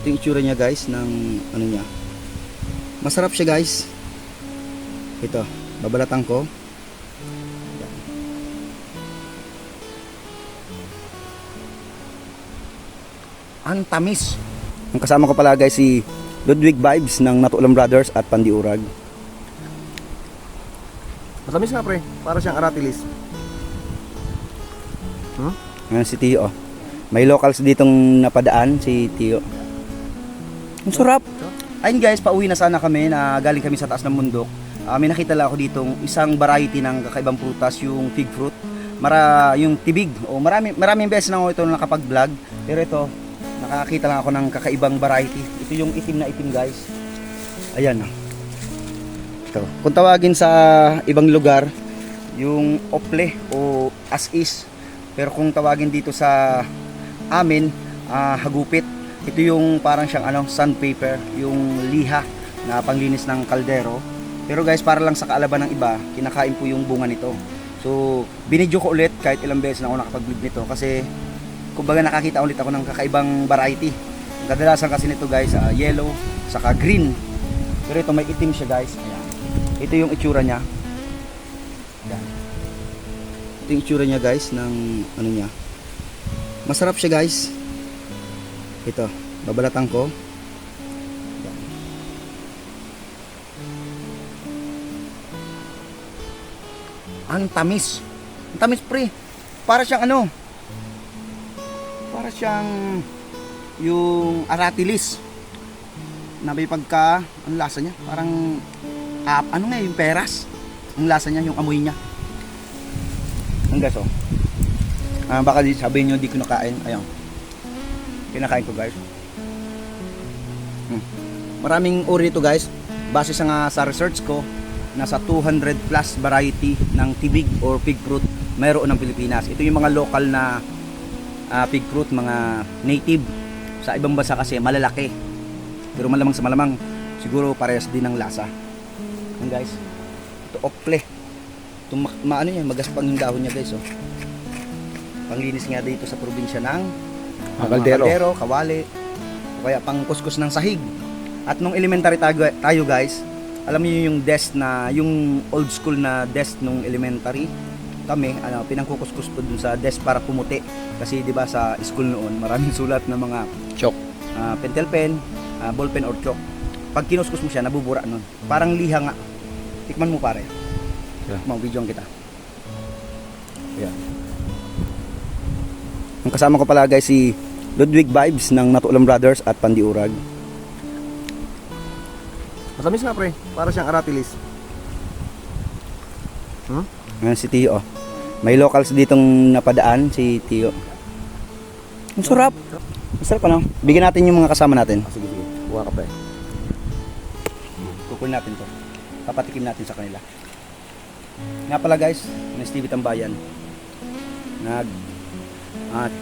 Ito yung itsura niya guys ng ano niya. Masarap siya guys. Ito, babalatan ko. Yan. Ang tamis. Ang kasama ko pala guys si Ludwig Vibes ng Natulang Brothers at Pandiurag. Matamis nga pre, para siyang aratilis. Hmm? Ayan si Tio. May locals ditong napadaan si Tio. Ang sarap. Ayun guys, pauwi na sana kami na galing kami sa taas ng bundok. Ah, may nakita lang ako ditong isang variety ng kakaibang prutas, yung fig fruit. Mara, yung tibig. O marami, maraming beses na ako ito nakapag-vlog. Pero ito, nakakita lang ako ng kakaibang variety. Ito yung itim na itim guys. Ayan. Ito. Kung tawagin sa ibang lugar, yung ople o as is. Pero kung tawagin dito sa amin, ah, hagupit. Ito yung parang siyang ano, sandpaper, yung liha na panglinis ng kaldero. Pero guys, para lang sa kaalaban ng iba, kinakain po yung bunga nito. So, binidyo ko ulit kahit ilang beses na ako nakapag-vlog nito kasi kumbaga nakakita ulit ako ng kakaibang variety. Kadalasan kasi nito guys, ah, yellow, saka green. Pero ito may itim siya guys. Ayan. Ito yung itsura niya. Ayan. Ito yung itsura niya guys ng ano niya. Masarap siya guys. Ito, babalatan ko. Ang tamis. Ang tamis pre. Para siyang ano? Para siyang yung aratilis. Na may pagka, ang lasa niya? Parang, ah, ano nga yung peras? Ang lasa niya, yung amoy niya. Ang gaso. Ah, baka di sabihin nyo di ko nakain. Ayun. Kinakain ko guys. Hmm. Maraming uri ito guys. Base sa nga sa research ko, nasa 200 plus variety ng tibig or pig fruit mayroon ng Pilipinas. Ito yung mga local na ah, pig fruit, mga native. Sa ibang bansa kasi malalaki. Pero malamang sa malamang siguro parehas din ng lasa. Yan guys. Ito ople. Ito ma- maano yan, magaspang yung dahon niya guys oh. Panglinis nga dito sa probinsya ng Mga mga kaldero. kawali, o kaya pang kuskus ng sahig. At nung elementary tayo, tayo guys, alam niyo yung desk na, yung old school na desk nung elementary, kami, ano, pinangkukuskus po dun sa desk para pumuti. Kasi di ba sa school noon, maraming sulat ng mga Chok. ah, pentel pen, ah, ball pen or chalk. Pag kinuskus mo siya, nabubura nun. Parang liha nga. Tikman mo pare. Yeah. Mau videoan kita. Ayan. Ang kasama ko pala guys si Ludwig Vibes ng Natulang Brothers at Pandiurag. Matamis nga pre, para siyang aratilis. Hmm? Ayan si Tio. oh. May locals ditong napadaan si Tio. Ang sarap. Masarap ano? Bigyan natin yung mga kasama natin. Ah, sige sige, buha ka pre. Kukunin natin to. Papatikim natin sa kanila. Nga pala guys, ni Stevie Tambayan. Nag at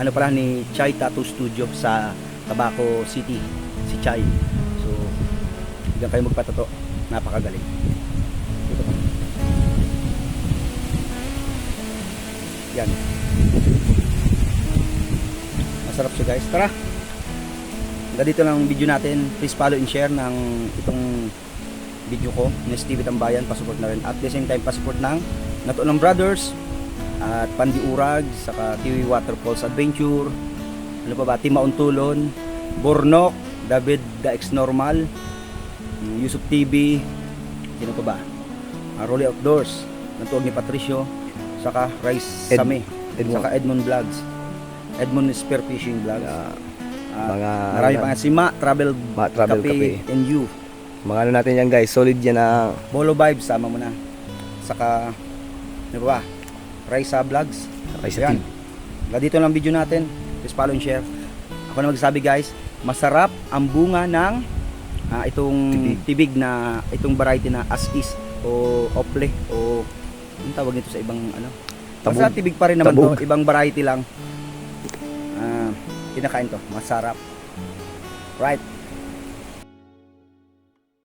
ano pala ni Chai Tattoo Studio sa Tabaco City, si Chai. So, diyan kayo magpatato. Napakagaling. Dito pa. Yan. Masarap siya guys. Tara! Hanggang dito lang ang video natin. Please follow and share ng itong video ko ni Stevie Tambayan. Pasupport na rin. At the same time, pasupport ng Natulang Brothers at Pandi Urag, saka Tiwi Waterfalls Adventure, ano pa ba, Tima Untulon, Bornok, David The Ex Normal, mm, Yusuf TV, sino pa ba? Uh, Rolly Outdoors, Nantuog ni Patricio, saka Rice Ed- Same, Edmond. saka Edmond Vlogs, Edmond Spear Fishing Vlogs. Ah, Ah, mga marami ano pa nga si Ma Travel, Ma Travel Cafe, Cafe. and You. Mga ano natin yan guys, solid yan na Bolo Vibes, sama mo na. Saka, ano ba? Raisa Vlogs. kay sa Yan. team. Hanggang dito lang video natin. Please follow and share. Ako na magsabi guys, masarap ang bunga ng ah, itong Tibig. tibig. na itong variety na as is o ople o ang tawag nito sa ibang ano. Tabog. Basta tibig pa rin naman Tabog. to, ibang variety lang. Ah, kinakain to, masarap. Right.